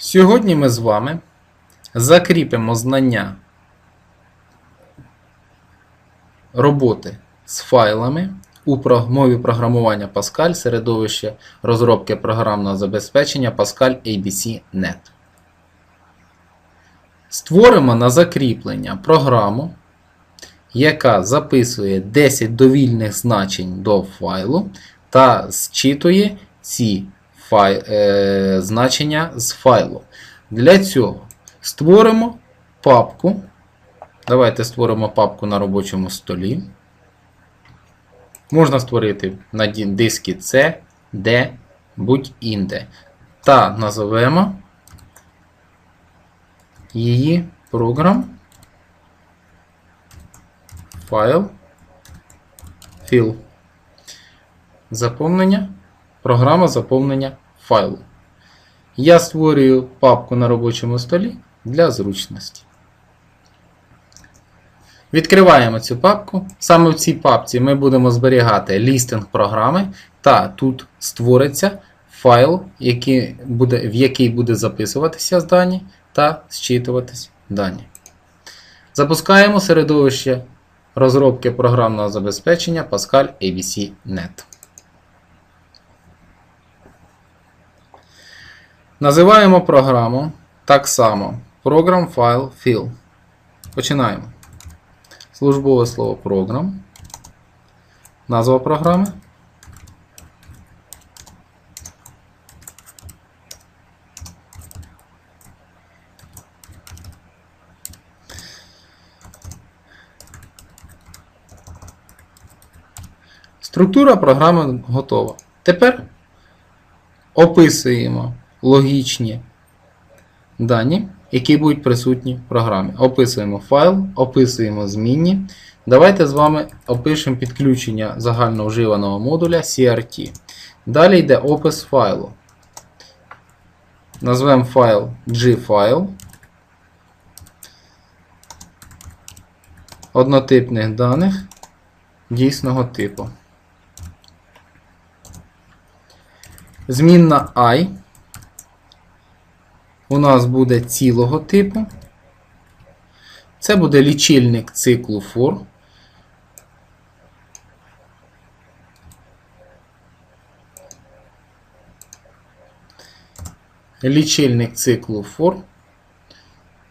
Сьогодні ми з вами закріпимо знання роботи з файлами у мові програмування Pascal середовище розробки програмного забезпечення Pascal ABC.NET. Створимо на закріплення програму, яка записує 10 довільних значень до файлу та зчитує ці фай, е, значення з файлу. Для цього створимо папку. Давайте створимо папку на робочому столі. Можна створити на дискі C, D, будь-інде. Та назовемо її програм файл fill. Заповнення. Програма заповнення файлу. Я створюю папку на робочому столі для зручності. Відкриваємо цю папку. Саме в цій папці ми будемо зберігати лістинг програми, та тут створиться файл, який буде, в який буде записуватися дані та зчитуватись дані. Запускаємо середовище розробки програмного забезпечення Pascal ABC.NET. Називаємо програму так само Program File Fill. Починаємо. Службове слово Program. Назва програми. Структура програми готова. Тепер описуємо логічні дані, які будуть присутні в програмі. Описуємо файл, описуємо змінні. Давайте з вами опишемо підключення загальновживаного модуля CRT. Далі йде опис файлу. Назвемо файл gfile. Однотипних даних дійсного типу. Змінна i у нас буде цілого типу. Це буде лічильник циклу for. Лічильник циклу for.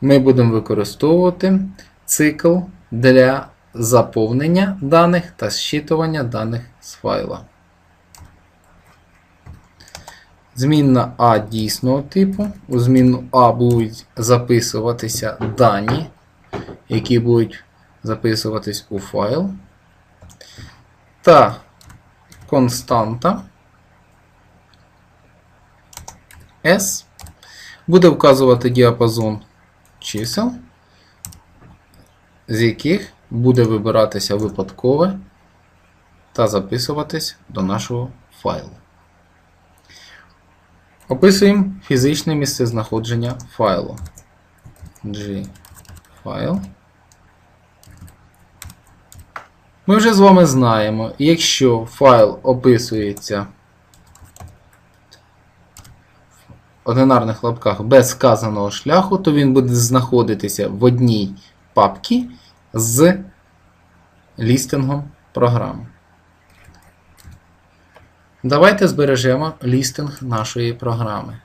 Ми будемо використовувати цикл для заповнення даних та зчитування даних з файла. Змінна А дійсного типу. У змінну А будуть записуватися дані, які будуть записуватись у файл. Та константа S буде вказувати діапазон чисел, з яких буде вибиратися випадкове та записуватись до нашого файлу. Описуємо фізичне місцезнаходження файлу. G. Ми вже з вами знаємо, якщо файл описується в одинарних лапках без сказаного шляху, то він буде знаходитися в одній папці з лістингом програми. Давайте збережемо лістинг нашої програми.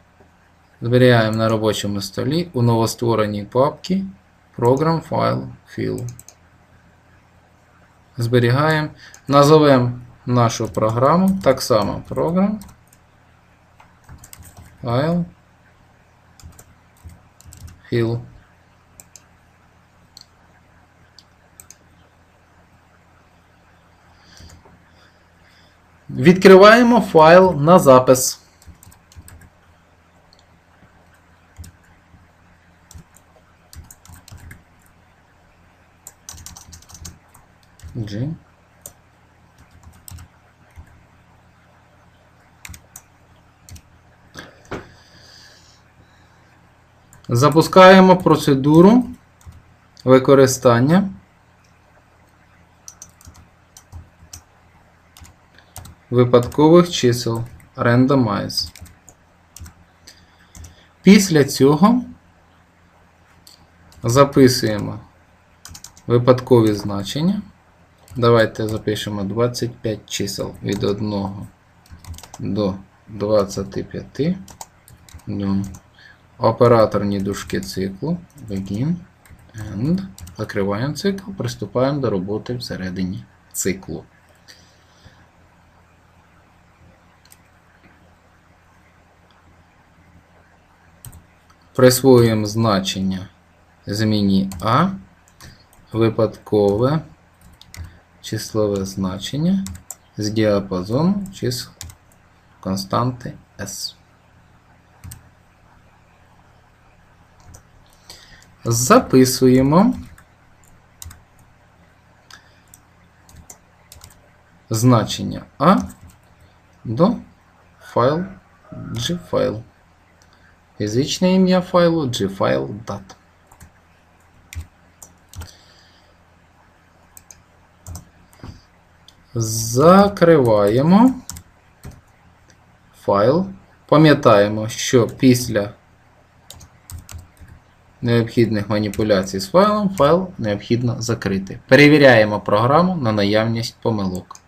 Зберігаємо на робочому столі у новоствореній папці Program File Fill. Зберігаємо. Назовемо нашу програму так само Program File Fill. Відкриваємо файл на запис. G. Запускаємо процедуру використання випадкових чисел Randomize. Після цього записуємо випадкові значення. Давайте запишемо 25 чисел від 1 до 25. Ну, Операторні дужки циклу. Begin. End. Закриваємо цикл, приступаємо до роботи всередині циклу. Присвоюємо значення зміні А, випадкове числове значення з діапазону чисел константи S. Записуємо значення А до файл gfile. Фізичне ім'я файлу gfile.dat. Закриваємо файл. Пам'ятаємо, що після необхідних маніпуляцій з файлом файл необхідно закрити. Перевіряємо програму на наявність помилок.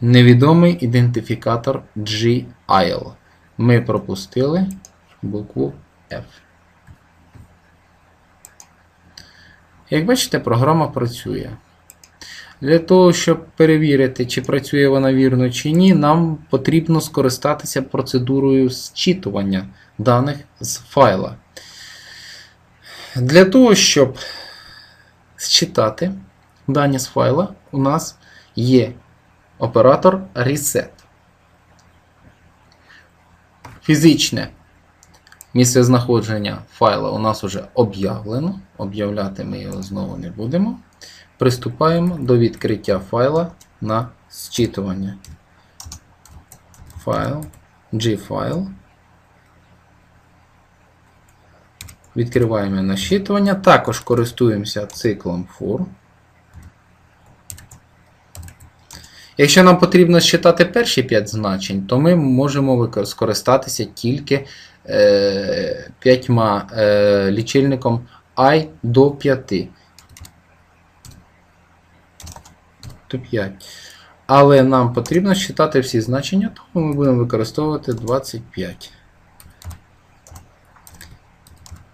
Невідомий ідентифікатор GIL. Ми пропустили букву F. Як бачите, програма працює. Для того, щоб перевірити, чи працює вона вірно чи ні, нам потрібно скористатися процедурою зчитування даних з файла. Для того, щоб зчитати дані з файла, у нас є оператор reset. Фізичне місце знаходження файла у нас вже об'явлено. Об'являти ми його знову не будемо. Приступаємо до відкриття файла на зчитування. Файл, G-файл. Відкриваємо на щитування. Також користуємося циклом for. Якщо нам потрібно считати перші 5 значень, то ми можемо скористатися тільки е, 5 е, лічильником і до 5. До 5. Але нам потрібно считати всі значення, тому ми будемо використовувати 25.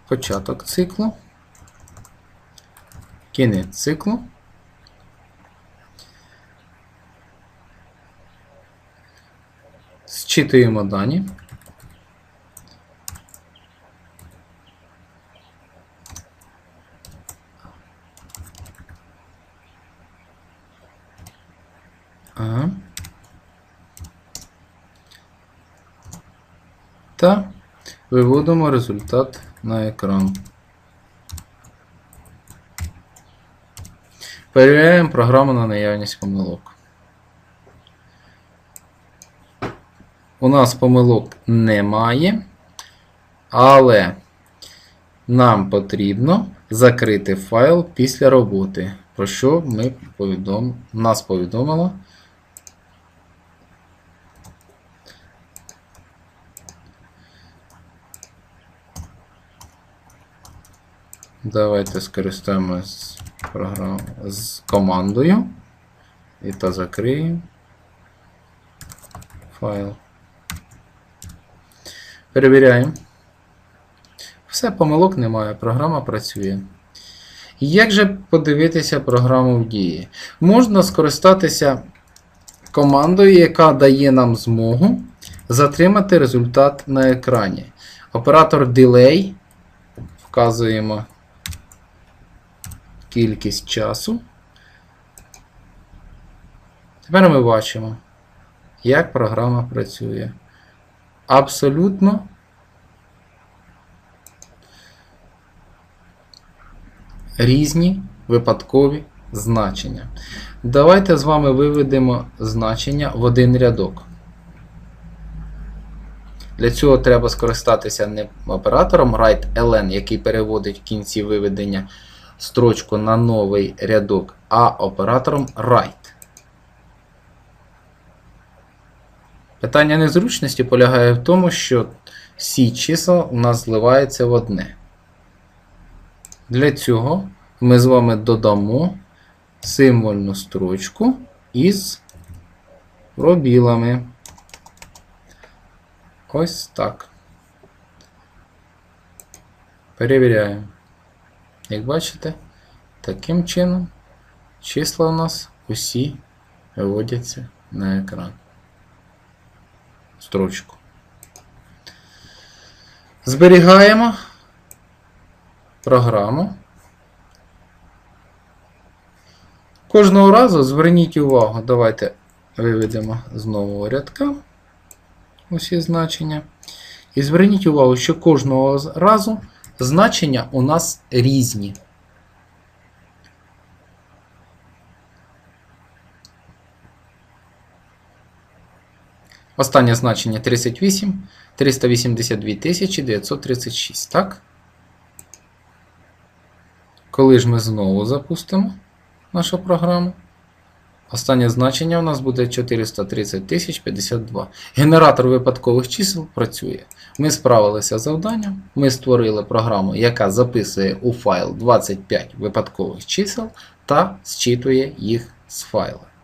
Початок циклу. Кінець циклу. Зчитуємо дані. Ага. Та виводимо результат на екран. Перевіряємо програму на наявність помилок. У нас помилок немає, але нам потрібно закрити файл після роботи, про що ми повідом... нас повідомило. Давайте скористаємось програм... з командою і та закриємо файл. Перевіряємо. Все, помилок немає, програма працює. Як же подивитися програму в дії? Можна скористатися командою, яка дає нам змогу затримати результат на екрані. Оператор Delay. Вказуємо кількість часу. Тепер ми бачимо, як програма працює. Абсолютно різні випадкові значення. Давайте з вами виведемо значення в один рядок. Для цього треба скористатися не оператором write-ln, який переводить в кінці виведення строчку на новий рядок, а оператором write. Питання незручності полягає в тому, що всі числа у нас зливаються в одне. Для цього ми з вами додамо символьну строчку із пробілами. Ось так. Перевіряємо. Як бачите, таким чином числа у нас усі виводяться на екран. Строчку. Зберігаємо програму. Кожного разу зверніть увагу, давайте виведемо з нового рядка усі значення. І зверніть увагу, що кожного разу значення у нас різні. Останнє значення 38, 382 936, так? Коли ж ми знову запустимо нашу програму, останнє значення у нас буде 430 052. Генератор випадкових чисел працює. Ми справилися з завданням, ми створили програму, яка записує у файл 25 випадкових чисел та зчитує їх з файла.